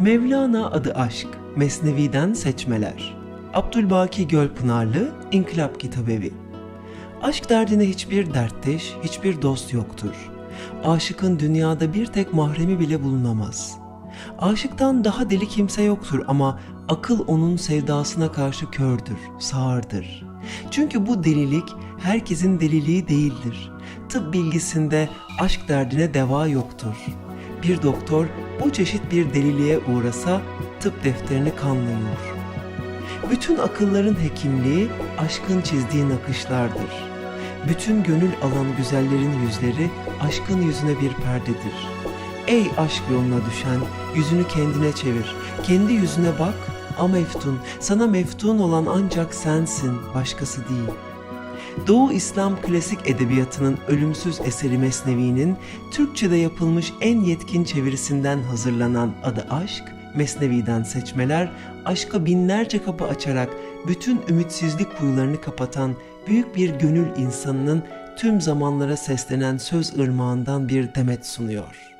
Mevlana adı aşk, Mesnevi'den seçmeler. Abdülbaki Gölpınarlı, İnkılap Kitabevi. Aşk derdine hiçbir dertteş, hiçbir dost yoktur. Aşıkın dünyada bir tek mahremi bile bulunamaz. Aşıktan daha deli kimse yoktur ama akıl onun sevdasına karşı kördür, sağırdır. Çünkü bu delilik herkesin deliliği değildir. Tıp bilgisinde aşk derdine deva yoktur. Bir doktor bu çeşit bir deliliğe uğrasa tıp defterini kanlıyor. Bütün akılların hekimliği aşkın çizdiği nakışlardır. Bütün gönül alan güzellerin yüzleri aşkın yüzüne bir perdedir. Ey aşk yoluna düşen, yüzünü kendine çevir. Kendi yüzüne bak, a meftun, sana meftun olan ancak sensin, başkası değil. Doğu İslam klasik edebiyatının ölümsüz eseri Mesnevi'nin Türkçe'de yapılmış en yetkin çevirisinden hazırlanan adı Aşk, Mesnevi'den seçmeler, aşka binlerce kapı açarak bütün ümitsizlik kuyularını kapatan büyük bir gönül insanının tüm zamanlara seslenen söz ırmağından bir demet sunuyor.